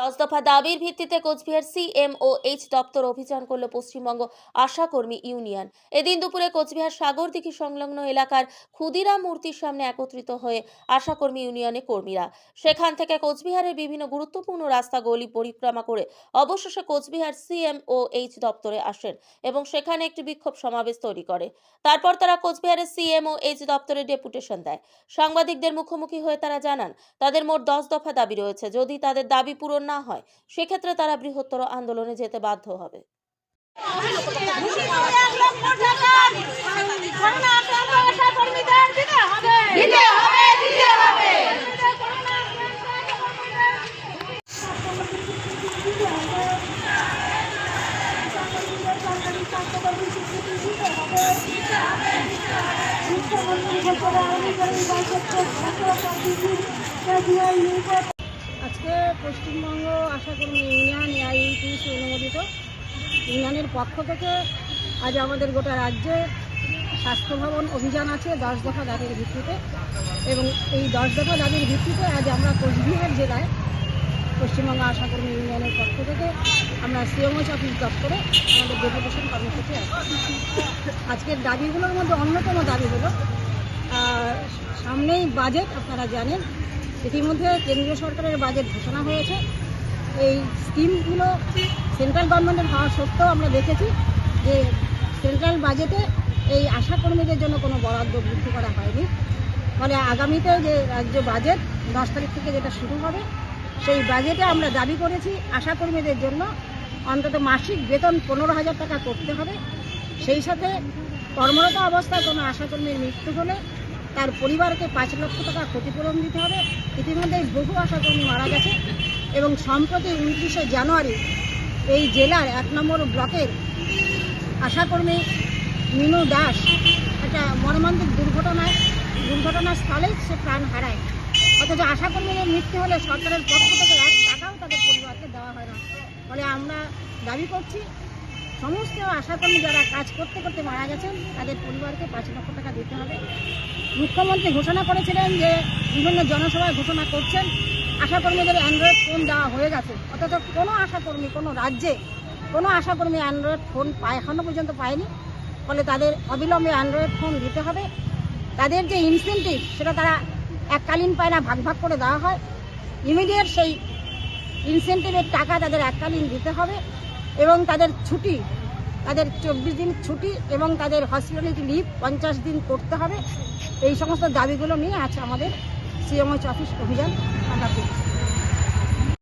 দশ দফা দাবির ভিত্তিতে কোচবিহার সিএমওএইচ দপ্তর অভিযান করল পশ্চিমবঙ্গ আশাকর্মী ইউনিয়ন। এদিন দুপুরে কোচবিহার সাগরদিঘি সংলগ্ন এলাকার ক্ষুদিরাম মূর্তির সামনে একত্রিত হয়ে আশাকর্মী ইউনিয়নের কর্মীরা। সেখান থেকে কোচবিহারের বিভিন্ন গুরুত্বপূর্ণ রাস্তা, গলি পরিক্রমা করে অবশেষে কোচবিহার সিএমওএইচ দপ্তরে আসেন এবং সেখানে একটি বিক্ষোভ সমাবেশ তৈরি করে। তারপর তারা কোচবিহারের সিএমওএইচ দপ্তরে ডেপুটেশন দেয়। সাংবাদিকদের মুখোমুখি হয়ে তারা জানান, তাদের মোট দশ দফা দাবি রয়েছে। যদি তাদের দাবি পূরণ না হয় সেক্ষেত্রে তারা বৃহত্তর আন্দোলনে যেতে বাধ্য হবে। আজকে পশ্চিমবঙ্গ আশাকর্মী ইউনিয়ন এআইইউটিসি অনুমোদিত। ইউনিয়নের পক্ষ থেকে আজ আমাদের গোটা রাজ্যে স্বাস্থ্য ভবন অভিযান আছে, দশ দফা দাবির ভিত্তিতে। এবং এই দশ দফা দাবির ভিত্তিতে আজ আমরা কোচবিহার জেলায় পশ্চিমবঙ্গ আশাকর্মী ইউনিয়নের পক্ষ থেকে আমরা সিএমএস অফিস দপ্তরে আমাদের ডেপুটেশন কর্মসূচি আছে। আজকের দাবিগুলোর মধ্যে অন্যতম দাবি হলো সামনেই বাজেট, আপনারা জানেন ইতিমধ্যে কেন্দ্রীয় সরকারের বাজেট ঘোষণা হয়েছে। এই স্কিমগুলো সেন্ট্রাল গভর্নমেন্টের হওয়া সত্ত্বেও আমরা দেখেছি যে সেন্ট্রাল বাজেটে এই আশাকর্মীদের জন্য কোনো বরাদ্দ বৃদ্ধি করা হয়নি। ফলে আগামীতে যে রাজ্য বাজেট দশ তারিখ থেকে যেটা শুরু হবে, সেই বাজেটে আমরা দাবি করেছি আশাকর্মীদের জন্য অন্তত মাসিক বেতন পনেরো হাজার টাকা করতে হবে। সেই সাথে কর্মরত অবস্থায় কোনো আশাকর্মীর মৃত্যু হলে তার পরিবারকে পাঁচ লক্ষ টাকা ক্ষতিপূরণ দিতে হবে। ইতিমধ্যেই বহু আশাকর্মী মারা গেছে এবং সম্প্রতি উনত্রিশে জানুয়ারি এই জেলার এক নম্বর ব্লকের আশাকর্মী মিনু দাস একটা মর্মান্তিক দুর্ঘটনায় দুর্ঘটনাস্থলেই সে প্রাণ হারায়। অথচ আশাকর্মীদের মৃত্যু হলে সরকারের পক্ষ থেকে এক টাকাও তাদের পরিবারকে দেওয়া হয় না। ফলে আমরা দাবি করছি সমস্ত আশাকর্মী যারা কাজ করতে করতে মারা গেছেন, তাদের পরিবারকে পাঁচ লক্ষ টাকা দিতে হবে। মুখ্যমন্ত্রী ঘোষণা করেছিলেন যে বিভিন্ন জনসভায় ঘোষণা করছেন। আশাকর্মীদের অ্যান্ড্রয়েড ফোন দেওয়া হয়ে গেছে। অথচ কোনো আশাকর্মী, কোনো রাজ্যে কোনো আশাকর্মী অ্যান্ড্রয়েড ফোন পায় এখনও পর্যন্ত পায়নি। ফলে তাদের অবিলম্বে অ্যান্ড্রয়েড ফোন দিতে হবে। তাদের যে ইনসেন্টিভ সেটা তারা এককালীন পায় না, ভাগ ভাগ করে দেওয়া হয়। ইমিডিয়েট সেই ইনসেন্টিভের টাকা তাদের এককালীন দিতে হবে। এবং তাদের ছুটি, তাদের চব্বিশ দিন ছুটি এবং তাদের হসপিটালিটি লিভ পঞ্চাশ দিন করতে হবে। এই সমস্ত দাবিগুলো নিয়ে আছে আমাদের সিএমএইচ অফিস অভিযান আমরা করছি।